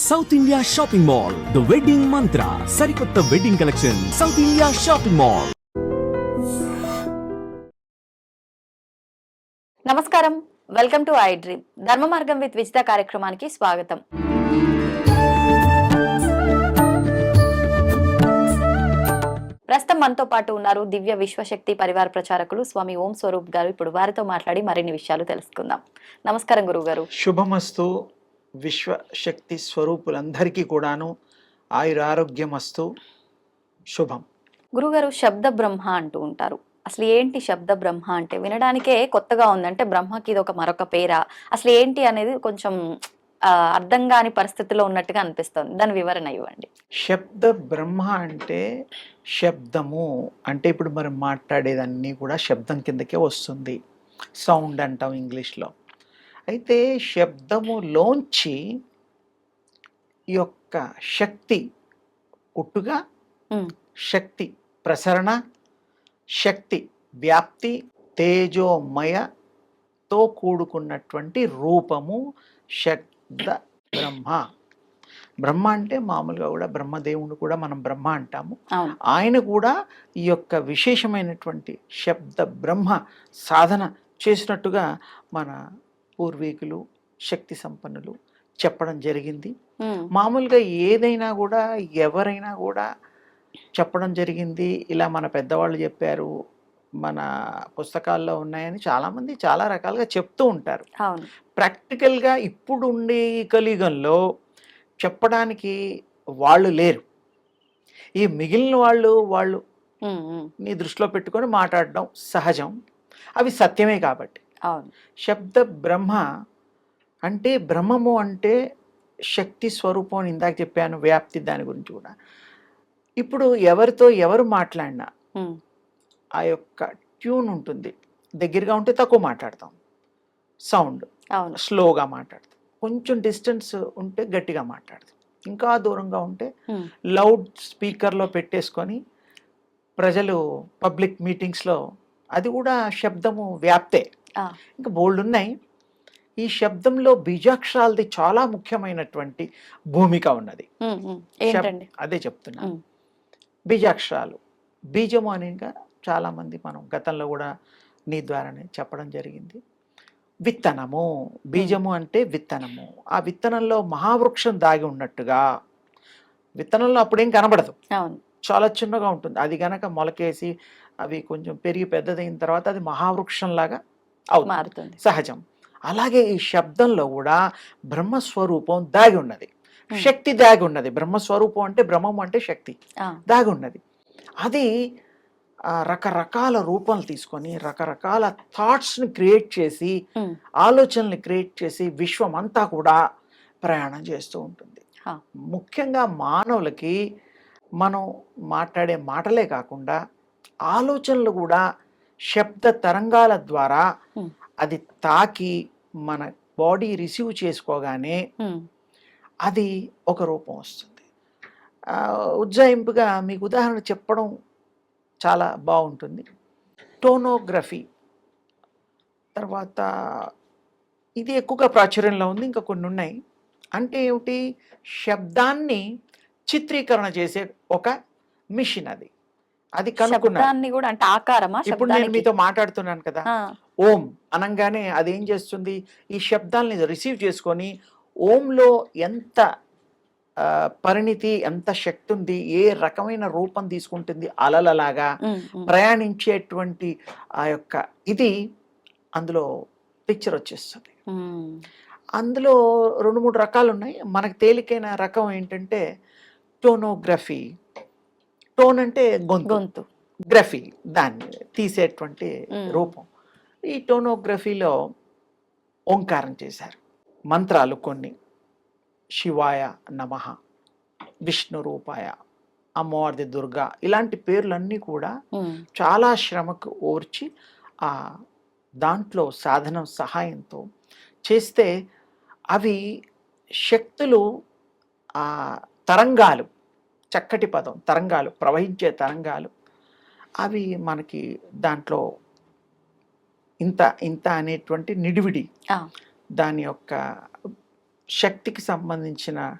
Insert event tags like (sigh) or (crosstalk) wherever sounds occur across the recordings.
South India shopping mall the wedding Mantra సరికొత్త wedding collection South India shopping mall నమస్కారం. Welcome to I dream Dharma Margam with Vijitha కార్యక్రమానికి స్వాగతం. ప్రస్తుతం మనతో పాటు ఉన్నారు దివ్య విశ్వశక్తి పరివార ప్రచారకులు స్వామి ఓం స్వరూప్ గారు. ఇప్పుడు వారితో మాట్లాడి మరిన్ని విషయాలు తెలుసుకుందాం. నమస్కారం గురువు గారు శుభమస్తు. విశ్వశక్తి స్వరూపులందరికీ కూడాను ఆయురారోగ్యమస్తు శుభం. గురుగారు శబ్ద బ్రహ్మ అంటూ ఉంటారు. అసలు ఏంటి శబ్ద బ్రహ్మ అంటే? వినడానికే కొత్తగా ఉంది అంటే బ్రహ్మకి ఇది ఒక మరొక పేరా? అసలు ఏంటి అనేది కొంచెం అర్థం కాని పరిస్థితిలో ఉన్నట్టుగా అనిపిస్తుంది. దాని వివరణ ఇవ్వండి. శబ్ద బ్రహ్మ అంటే శబ్దము. అంటే ఇప్పుడు మనం మాట్లాడేదన్నీ కూడా శబ్దం కిందకే వస్తుంది. సౌండ్ అంటాం ఇంగ్లీష్లో. అయితే శబ్దములోంచి ఈ యొక్క శక్తి పుట్టుగా శక్తి ప్రసరణ శక్తి వ్యాప్తి తేజోమయతో కూడుకున్నటువంటి రూపము శబ్ద బ్రహ్మ. బ్రహ్మ అంటే మామూలుగా కూడా బ్రహ్మదేవుని కూడా మనం బ్రహ్మ అంటాము. ఆయన కూడా ఈ యొక్క విశేషమైనటువంటి శబ్ద బ్రహ్మ సాధన చేసినట్టుగా మన పూర్వీకులు శక్తి సంపన్నులు చెప్పడం జరిగింది. మామూలుగా ఏదైనా కూడా ఎవరైనా కూడా చెప్పడం జరిగింది. ఇలా మన పెద్దవాళ్ళు చెప్పారు మన పుస్తకాల్లో ఉన్నాయని చాలామంది చాలా రకాలుగా చెప్తూ ఉంటారు. ప్రాక్టికల్గా ఇప్పుడు ఉండే ఈ కలియుగంలో చెప్పడానికి వాళ్ళు లేరు. ఈ మిగిలిన వాళ్ళు వాళ్ళు నీ దృష్టిలో పెట్టుకొని మాట్లాడడం సహజం. అవి సత్యమే కాబట్టి. శబ్ద బ్రహ్మ అంటే బ్రహ్మము అంటే శక్తి స్వరూపం అని ఇందాక చెప్పాను వ్యాప్తి దాని గురించి కూడా. ఇప్పుడు ఎవరితో ఎవరు మాట్లాడినా ఆ యొక్క ట్యూన్ ఉంటుంది. దగ్గరగా ఉంటే తక్కువ మాట్లాడతాం. సౌండ్ స్లోగా మాట్లాడతాం. కొంచెం డిస్టెన్స్ ఉంటే గట్టిగా మాట్లాడతాం. ఇంకా దూరంగా ఉంటే లౌడ్ స్పీకర్లో పెట్టేసుకొని ప్రజలు పబ్లిక్ మీటింగ్స్లో అది కూడా శబ్దము వ్యాప్తే ఇంకా బోల్డ్ ఉన్నాయి ఈ శబ్దంలో బీజాక్షరాలది చాలా ముఖ్యమైనటువంటి భూమిక ఉన్నది. అదే చెప్తున్నా. బీజాక్షరాలు. బీజము అని ఇంకా చాలామంది మనం గతంలో కూడా నీ ద్వారానే చెప్పడం జరిగింది. విత్తనము. బీజము అంటే విత్తనము. ఆ విత్తనంలో మహావృక్షం దాగి ఉన్నట్టుగా. విత్తనంలో అప్పుడేం కనబడదు. చాలా చిన్నగా ఉంటుంది. అది గనక మొలకేసి అవి కొంచెం పెరిగి పెద్దదైన తర్వాత అది మహావృక్షంలాగా మారుతుంది. సహజం. అలాగే ఈ శబ్దంలో కూడా బ్రహ్మస్వరూపం దాగి ఉన్నది. శక్తి దాగి ఉన్నది. బ్రహ్మస్వరూపం అంటే బ్రహ్మం అంటే శక్తి దాగి ఉన్నది. అది రకరకాల రూపాలు తీసుకొని రకరకాల థాట్స్ని క్రియేట్ చేసి ఆలోచనల్ని క్రియేట్ చేసి విశ్వం అంతా కూడా ప్రయాణం చేస్తూ ఉంటుంది. ముఖ్యంగా మానవులకి మనం మాట్లాడే మాటలే కాకుండా ఆలోచనలు కూడా శబ్ద తరంగాల ద్వారా. అది తాకి మన బాడీ రిసీవ్ చేసుకోగానే అది ఒక రూపం వస్తుంది. ఉజ్జాయింపుగా మీకు ఉదాహరణ చెప్పడం చాలా బాగుంటుంది. టోనోగ్రఫీ. తర్వాత ఇది ఎక్కువగా ప్రాచుర్యంలో ఉంది ఇంకా కొన్ని ఉన్నాయి. అంటే ఏమిటి? శబ్దాన్ని చిత్రీకరణ చేసే ఒక మిషన్ అది. అది కనుక్కున్నారు. శబ్దాన్ని కూడా అంటే ఆకారమా? ఇప్పుడు నేను మీతో మాట్లాడుతున్నాను కదా. ఓం అనగానే అది ఏం చేస్తుంది? ఈ శబ్దాల్ని రిసీవ్ చేసుకొని ఓంలో ఎంత పరిణితి ఎంత శక్తి ఉంది ఏ రకమైన రూపం తీసుకుంటుంది అలలలాగా ప్రయాణించేటువంటి ఆ యొక్క ఇది అందులో పిక్చర్ వచ్చేస్తుంది. అందులో రెండు మూడు రకాలు ఉన్నాయి మనకు తేలికైన రకం ఏంటంటే టోనోగ్రఫీ టోన్ అంటే గొంతు. గొంతు. గ్రఫీ దాన్ని తీసేటువంటి. రూపం. ఈ టోనోగ్రఫీలో ఓంకారం చేశారు. మంత్రాలు కొన్ని. శివాయ నమ విష్ణు రూపాయ అమ్మవారిది దుర్గా ఇలాంటి పేర్లన్నీ కూడా చాలా శ్రమకు ఓర్చి ఆ దాంట్లో సాధనం సహాయంతో చేస్తే అవి శక్తులు ఆ తరంగాలు చక్కటి పదం తరంగాలు ప్రవహించే తరంగాలు. అవి మనకి దాంట్లో ఇంత ఇంత అనేటువంటి నిడివిడి. దాని యొక్క శక్తికి సంబంధించిన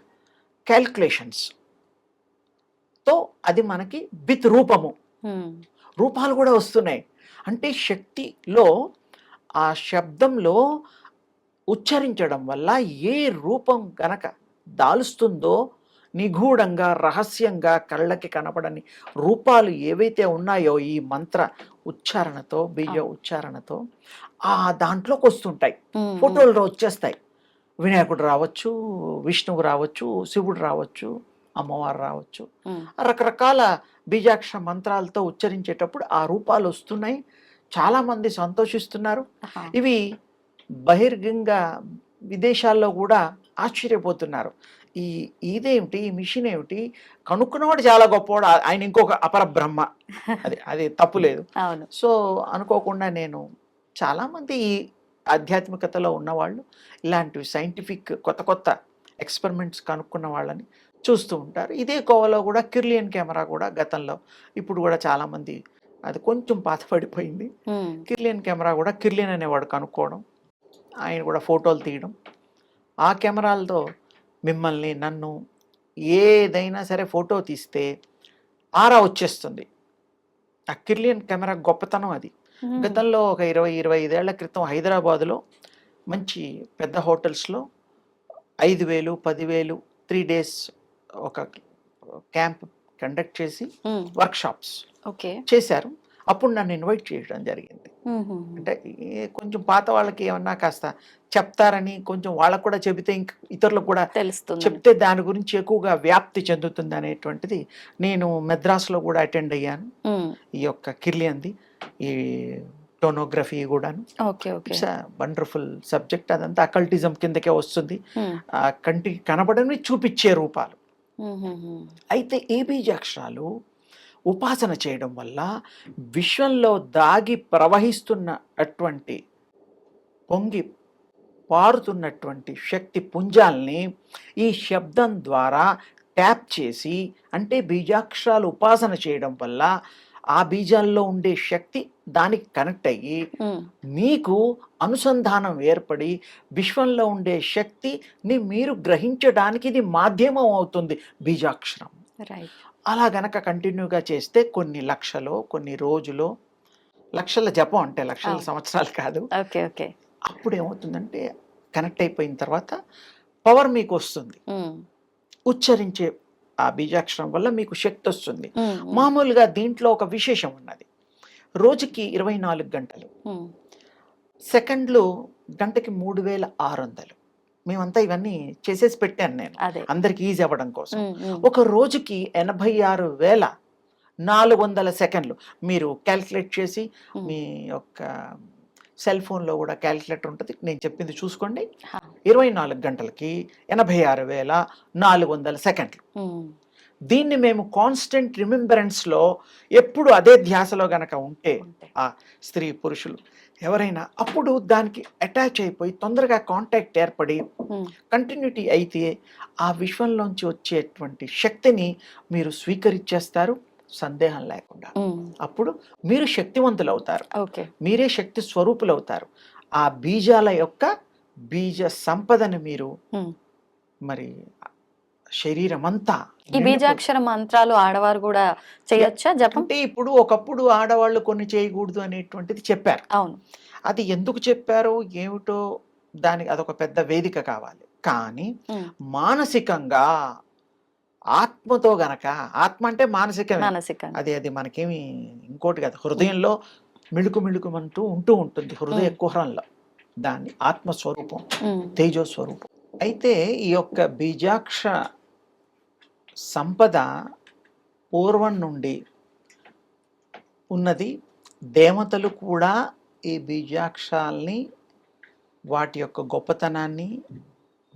క్యాల్కులేషన్స్తో అది మనకి విత్ రూపము. రూపాలు కూడా వస్తున్నాయి. అంటే శక్తిలో ఆ శబ్దంలో ఉచ్చరించడం వల్ల ఏ రూపం గనక దాలుస్తుందో నిగూఢంగా రహస్యంగా కళ్ళకి కనపడని రూపాలు ఏవైతే ఉన్నాయో ఈ మంత్ర ఉచ్చారణతో బీజ. ఉచ్చారణతో ఆ దాంట్లోకి వస్తుంటాయి. ఫోటోలు వచ్చేస్తాయి. వినాయకుడు రావచ్చు విష్ణువు రావచ్చు శివుడు రావచ్చు అమ్మవారు రావచ్చు. రకరకాల బీజాక్షర మంత్రాలతో ఉచ్చరించేటప్పుడు ఆ రూపాలు వస్తున్నాయి. చాలామంది సంతోషిస్తున్నారు. ఇవి బహిర్గంగా విదేశాల్లో కూడా ఆశ్చర్యపోతున్నారు. ఈ ఇదేమిటి? ఈ మిషన్ ఏమిటి? కనుక్కున్నవాడు చాలా గొప్పవాడు. ఆయన ఇంకొక అపర బ్రహ్మ. అది అది తప్పు (laughs) లేదు. అవును. సో అనుకోకుండా నేను చాలామంది ఈ ఆధ్యాత్మికతలో ఉన్నవాళ్ళు ఇలాంటివి సైంటిఫిక్ కొత్త కొత్త ఎక్స్పెరిమెంట్స్ కనుక్కున్న వాళ్ళని చూస్తూ ఉంటారు. ఇదే కోవలో కూడా కిర్లియన్ కెమెరా కూడా గతంలో ఇప్పుడు కూడా చాలామంది అది కొంచెం పాతపడిపోయింది కిర్లియన్ కెమెరా కూడా కిర్లియన్ అనేవాడు కనుక్కోవడం ఆయన కూడా ఫోటోలు తీయడం. ఆ కెమెరాలతో మిమ్మల్ని నన్ను ఏదైనా సరే ఫోటో తీస్తే ఆరా వచ్చేస్తుంది. ఆ కిర్లియన్ కెమెరా గొప్పతనం అది. గతంలో ఒక ఇరవై ఇరవై ఐదేళ్ళ క్రితం హైదరాబాదులో మంచి పెద్ద హోటల్స్లో ఐదు వేలు పదివేలు త్రీ డేస్ ఒక క్యాంప్ కండక్ట్ చేసి వర్క్షాప్స్ ఓకే. చేశారు. అప్పుడు నన్ను ఇన్వైట్ చేయడం జరిగింది. అంటే కొంచెం పాత వాళ్ళకి ఏమన్నా కాస్త చెప్తారని కొంచెం వాళ్ళకు కూడా చెబితే ఇంక ఇతరులకు కూడా తెలుస్తుంది. చెప్తే దాని గురించి ఎక్కువగా వ్యాప్తి చెందుతుంది అనేటువంటిది నేను మెద్రాస్లో కూడా అటెండ్ అయ్యాను. ఈ యొక్క కిర్లియన్ది ఈ టోనోగ్రఫీ కూడాను. Okay okay. It's wonderful subject అదంతా అకల్టిజం కిందకే వస్తుంది. కంటికి కనబడని చూపించే రూపాలు. అయితే ఈ బీజాక్షరాలు ఉపాసన చేయడం వల్ల విశ్వంలో దాగి ప్రవహిస్తున్న అటువంటి పొంగి పారుతున్నటువంటి శక్తి పుంజాల్ని ఈ శబ్దం ద్వారా ట్యాప్ చేసి అంటే బీజాక్షరాలు ఉపాసన చేయడం వల్ల ఆ బీజాల్లో ఉండే శక్తి దానికి కనెక్ట్ అయ్యి మీకు అనుసంధానం ఏర్పడి విశ్వంలో ఉండే శక్తిని మీరు గ్రహించడానికి ఇది మాధ్యమం అవుతుంది బీజాక్షరం. అలా గనక కంటిన్యూగా చేస్తే కొన్ని లక్షలో కొన్ని రోజులో లక్షల జపం అంటే లక్షల. సంవత్సరాలు కాదు. Okay okay. అప్పుడు ఏమవుతుందంటే కనెక్ట్ అయిపోయిన తర్వాత పవర్ మీకు వస్తుంది ఉచ్చరించే ఆ బీజాక్షరం వల్ల మీకు శక్తి వస్తుంది. మామూలుగా దీంట్లో ఒక విశేషం ఉన్నది. రోజుకి ఇరవై నాలుగు గంటలు. సెకండ్లు గంటకి మూడు వేల ఆరు వందలు. మేమంతా ఇవన్నీ చేసేసి పెట్టాను నేను అదే. అందరికి ఈజీ అవ్వడం కోసం. ఒక రోజుకి ఎనభై ఆరు వేల నాలుగు వందల సెకండ్లు మీరు క్యాల్కులేట్ చేసి మీ యొక్క సెల్ ఫోన్లో కూడా క్యాల్కులేటర్ ఉంటుంది. నేను చెప్పింది చూసుకోండి. ఇరవై నాలుగు గంటలకి ఎనభై ఆరు వేల నాలుగు వందల సెకండ్లు దీన్ని మేము కాన్స్టెంట్ రిమెంబరెన్స్లో ఎప్పుడు అదే ధ్యాసలో గనక ఉంటే ఉంటే. స్త్రీ పురుషులు ఎవరైనా అప్పుడు దానికి అటాచ్ అయిపోయి తొందరగా కాంటాక్ట్ ఏర్పడి కంటిన్యూటీ అయితే ఆ విశ్వంలోంచి వచ్చేటువంటి శక్తిని మీరు స్వీకరించేస్తారు సందేహం లేకుండా. అప్పుడు మీరు శక్తివంతులు అవుతారు ఓకే. మీరే శక్తి స్వరూపులు అవుతారు ఆ బీజాల యొక్క బీజ సంపదని మీరు. మరి శరీరం అంతా ఈ బీజాక్షర మంత్రాలు ఆడవారు కూడా చేయొచ్చా? జపం? అంటే ఇప్పుడు ఒకప్పుడు ఆడవాళ్ళు కొన్ని చేయకూడదు అనేటువంటిది చెప్పారు. అవును. అది ఎందుకు చెప్పారు ఏమిటో దానికి అదొక పెద్ద వేదిక కావాలి. కానీ మానసికంగా ఆత్మతో గనక ఆత్మ అంటే మానసికమే. మానసికంగా. అది అది మనకేమి ఇంకోటి కాదు. హృదయంలో మిళుకు మిళుకుమంటూ ఉంటూ ఉంటుంది హృదయ. కుహరంలో. దాన్ని ఆత్మస్వరూపం ఉమ్, తేజో స్వరూపం అయితే ఈ యొక్క బీజాక్ష సంపద పూర్వం నుండి ఉన్నది. దేవతలు కూడా ఈ బీజాక్షాల్ని వాటి యొక్క గొప్పతనాన్ని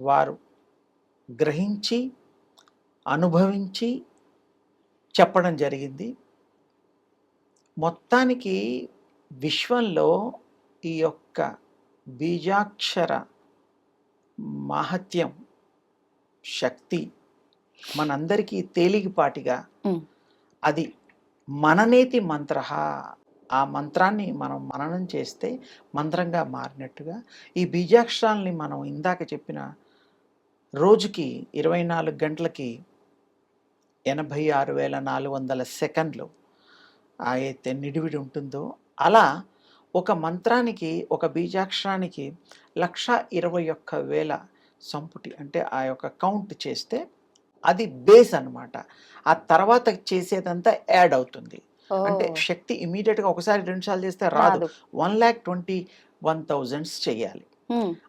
వారు గ్రహించి అనుభవించి చెప్పడం జరిగింది. మొత్తానికి విశ్వంలో ఈ యొక్క బీజాక్షర మహత్యం శక్తి మనందరికీ తేలికపాటిగా. అది మననేతి మంత్ర ఆ మంత్రాన్ని మనం మననం చేస్తే మంత్రంగా మారినట్టుగా ఈ బీజాక్షరాల్ని మనం ఇందాక చెప్పిన రోజుకి ఇరవై నాలుగు గంటలకి ఎనభై ఆరు వేల నాలుగు వందల సెకండ్లు ఆ అయితే నిడివిడి ఉంటుందో అలా ఒక మంత్రానికి ఒక బీజాక్షరానికి లక్ష ఇరవై ఒక్క వేల సంపుటి అంటే ఆ యొక్క కౌంట్ చేస్తే అది బేస్ అన్నమాట. ఆ తర్వాత చేసేదంతా యాడ్ అవుతుంది. అంటే శక్తి ఇమీడియట్గా ఒకసారి రెండుసార్లు చేస్తే రాదు. One lakh twenty one thousands చేయాలి.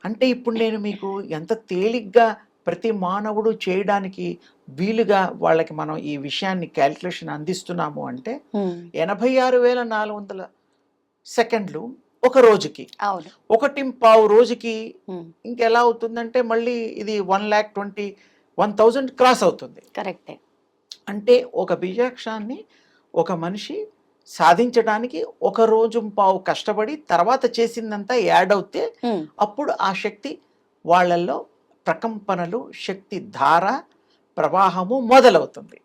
అంటే ఇప్పుడు నేను మీకు ఎంత తేలిగ్గా ప్రతి మానవుడు చేయడానికి వీలుగా వాళ్ళకి మనం ఈ విషయాన్ని క్యాల్కులేషన్ అందిస్తున్నాము అంటే ఎనభై ఆరు వేల నాలుగు వందల సెకండ్లు ఒక రోజుకి. ఒకటి పావు రోజుకి ఇంకెలా అవుతుందంటే మళ్ళీ ఇది one lakh twenty one thousand cross అవుతుంది. కరెక్టే. అంటే ఒక బీజాక్షాన్ని ఒక మనిషి సాధించడానికి ఒక రోజు పావు కష్టపడి తర్వాత చేసిందంతా యాడ్ అవుతే అప్పుడు ఆ శక్తి వాళ్ళల్లో ప్రకంపనలు శక్తి ధార ప్రవాహము మొదలవుతుంది.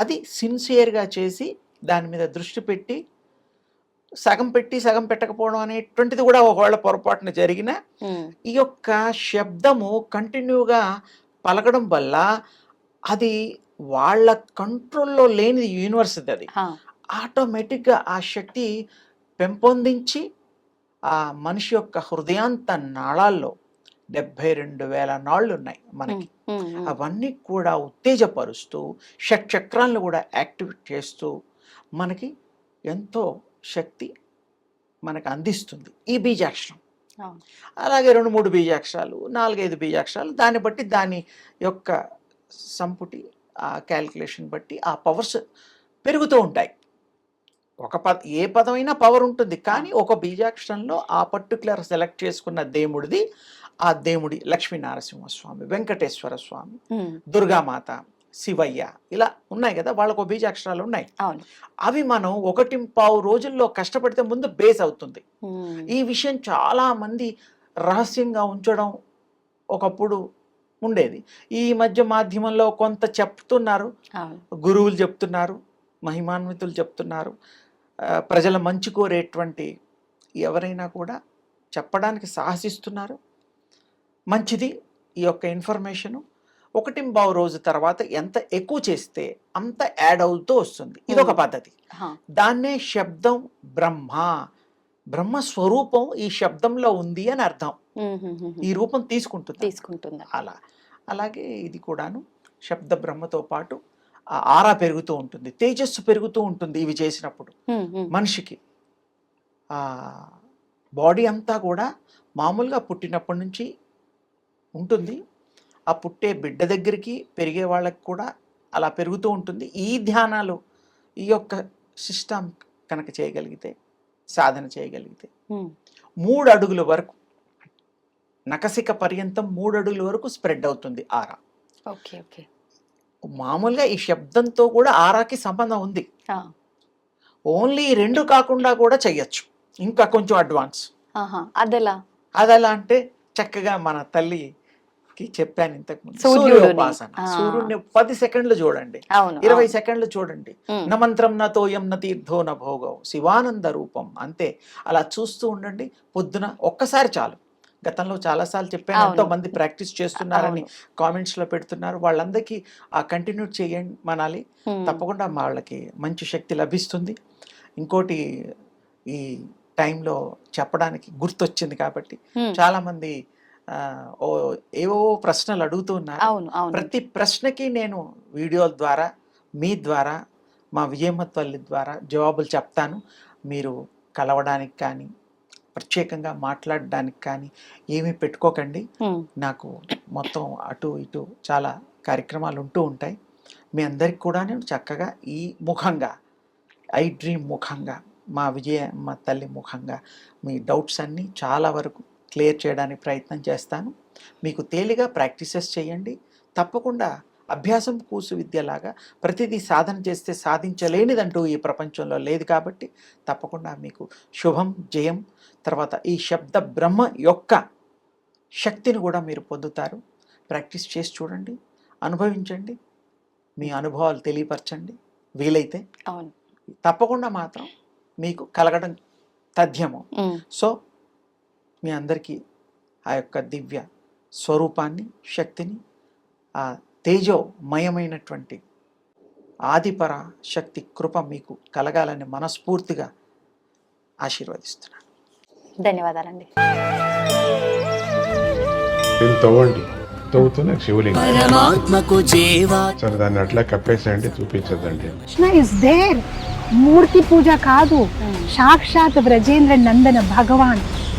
అది సిన్సియర్గా చేసి దాని మీద దృష్టి పెట్టి సగం పెట్టి సగం పెట్టకపోవడం అనేటువంటిది కూడా ఒకవేళ పొరపాటున జరిగిన ఈ యొక్క శబ్దము కంటిన్యూగా పలకడం వల్ల అది వాళ్ళ కంట్రోల్లో లేనిది యూనివర్సిటీ అది. ఆటోమేటిక్గా ఆ శక్తి పెంపొందించి ఆ మనిషి యొక్క హృదయాంత నాళాల్లో డెబ్భై రెండు వేల నాళ్ళు ఉన్నాయి మనకి అవన్నీ కూడా ఉత్తేజపరుస్తూ షట్చక్రాలను కూడా యాక్టివేట్ చేస్తూ మనకి ఎంతో శక్తి మనకు అందిస్తుంది. ఈ బీజాక్షరం. అలాగే రెండు మూడు బీజాక్షరాలు నాలుగైదు బీజాక్షరాలు దాన్ని బట్టి దాని యొక్క సంపుటి ఆ క్యాల్కులేషన్ బట్టి ఆ పవర్స్ పెరుగుతూ ఉంటాయి. ఒక పద ఏ పదమైనా పవర్ ఉంటుంది కానీ ఒక బీజాక్షరంలో ఆ పర్టికులర్ సెలెక్ట్ చేసుకున్న దేవుడిది ఆ దేవుడి లక్ష్మీ నరసింహస్వామి వెంకటేశ్వర స్వామి దుర్గామాత శివయ్య. ఇలా ఉన్నాయి కదా వాళ్ళకు బీజాక్షరాలు ఉన్నాయి. అవి మనం ఒకటి పావు రోజుల్లో కష్టపడితే ముందు బేస్ అవుతుంది. ఈ విషయం చాలా మంది రహస్యంగా ఉంచడం ఒకప్పుడు ఉండేది. ఈ మధ్య మాధ్యమంలో కొంత చెప్తున్నారు. గురువులు చెప్తున్నారు మహిమాన్వితులు చెప్తున్నారు. ప్రజల మంచి కోరేటువంటి ఎవరైనా కూడా చెప్పడానికి సాహసిస్తున్నారు. మంచిది ఈ యొక్క ఇన్ఫర్మేషను. ఒకటి బావు రోజు తర్వాత ఎంత ఎక్కువ చేస్తే అంత యాడ్ అవుతూ వస్తుంది. ఇది ఒక. పద్ధతి. దాన్నే శబ్దం బ్రహ్మ. బ్రహ్మ స్వరూపం ఈ శబ్దంలో ఉంది అని అర్థం. ఈ రూపం తీసుకుంటుంది. తీసుకుంటుందా. అలా. అలాగే ఇది కూడాను శబ్ద బ్రహ్మతో పాటు ఆరా పెరుగుతూ ఉంటుంది. తేజస్సు పెరుగుతూ ఉంటుంది ఇవి చేసినప్పుడు. మనిషికి. ఆ బాడీ అంతా కూడా మామూలుగా పుట్టినప్పటి నుంచి ఉంటుంది. ఆ పుట్టే బిడ్డ దగ్గరికి పెరిగే వాళ్ళకి కూడా అలా పెరుగుతూ ఉంటుంది. ఈ ధ్యానాలు ఈ యొక్క సిస్టమ్ కనుక చేయగలిగితే సాధన చేయగలిగితే మూడు అడుగుల వరకు నకసిక పర్యంతం మూడు అడుగుల వరకు స్ప్రెడ్ అవుతుంది ఆరా. Okay okay. మామూలుగా ఈ శబ్దంతో కూడా ఆరాకి సంబంధం ఉంది. ఓన్లీ రెండు కాకుండా కూడా చెయ్యొచ్చు ఇంకా కొంచెం అడ్వాన్స్. అదెలా? అది ఎలా అంటే చక్కగా మన తల్లికి చెప్పాను ఇంతకు ముందు. సూర్యుడిని. సూర్యోపాసన. సూర్యుడిని పది సెకండ్లు చూడండి. ఇరవై. సెకండ్లు చూడండి. ఉమ్, న తోయం న తీర్థో న భోగం. శివానంద రూపం. అంతే. అలా చూస్తూ ఉండండి. పొద్దున ఒక్కసారి చాలు. గతంలో చాలాసార్లు చెప్పాను. ఎంతో మంది ప్రాక్టీస్ చేస్తున్నారని. కామెంట్స్లో పెడుతున్నారు. వాళ్ళందరికీ ఆ కంటిన్యూ చేయండి మనాలి. తప్పకుండా వాళ్ళకి మంచి శక్తి లభిస్తుంది. ఇంకోటి ఈ టైంలో చెప్పడానికి గుర్తొచ్చింది కాబట్టి చాలా మంది ఓ ఏవో ప్రశ్నలు అడుగుతూ ఉన్నారు. అవును ప్రతి ప్రశ్నకి నేను వీడియోల ద్వారా మీ ద్వారా మా విజయమత్వల్లి ద్వారా జవాబులు చెప్తాను. మీరు కలవడానికి కానీ ప్రత్యేకంగా మాట్లాడడానికి కానీ ఏమీ పెట్టుకోకండి. నాకు మొత్తం అటు ఇటు చాలా కార్యక్రమాలు ఉంటూ ఉంటాయి. మీ అందరికి కూడా నేను చక్కగా ఈ ముఖంగా ఐ డ్రీమ్ ముఖంగా మా విజయ మా తల్లి ముఖంగా మీ డౌట్స్ అన్నీ చాలా వరకు క్లియర్ చేయడానికి ప్రయత్నం చేస్తాను. మీకు తేలిగా ప్రాక్టీసెస్ చేయండి. తప్పకుండా అభ్యాసం కూసు విద్యలాగా ప్రతిదీ సాధన చేస్తే సాధించలేనిదంటూ ఈ ప్రపంచంలో లేదు కాబట్టి తప్పకుండా మీకు శుభం జయం తర్వాత ఈ శబ్ద బ్రహ్మ యొక్క శక్తిని కూడా మీరు పొందుతారు. ప్రాక్టీస్ చేసి చూడండి అనుభవించండి మీ అనుభవాలు తెలియపరచండి. వీలైతే అవును. తప్పకుండా మాత్రం మీకు కలగడం తథ్యము. సో మీ అందరికీ ఆ యొక్క దివ్య స్వరూపాన్ని శక్తిని ఆ తేజోమయమైనటువంటి ఆదిపర శక్తి కృప మీకు కలగాలని మనస్ఫూర్తిగా ఆశీర్వదిస్తున్నాను. ధన్యవాదాలండి. దీన్ని తవ్వండి. తవ్వుతూనే శివలింగం. పరమాత్మకు జీవా. సరే దాన్ని అట్లా కప్పేసేయండి చూపించదండి కృష్ణ ఇస్ దేర్ మూర్తి పూజ కాదు. సాక్షాత్ బ్రజేంద్ర నందన భగవాన్.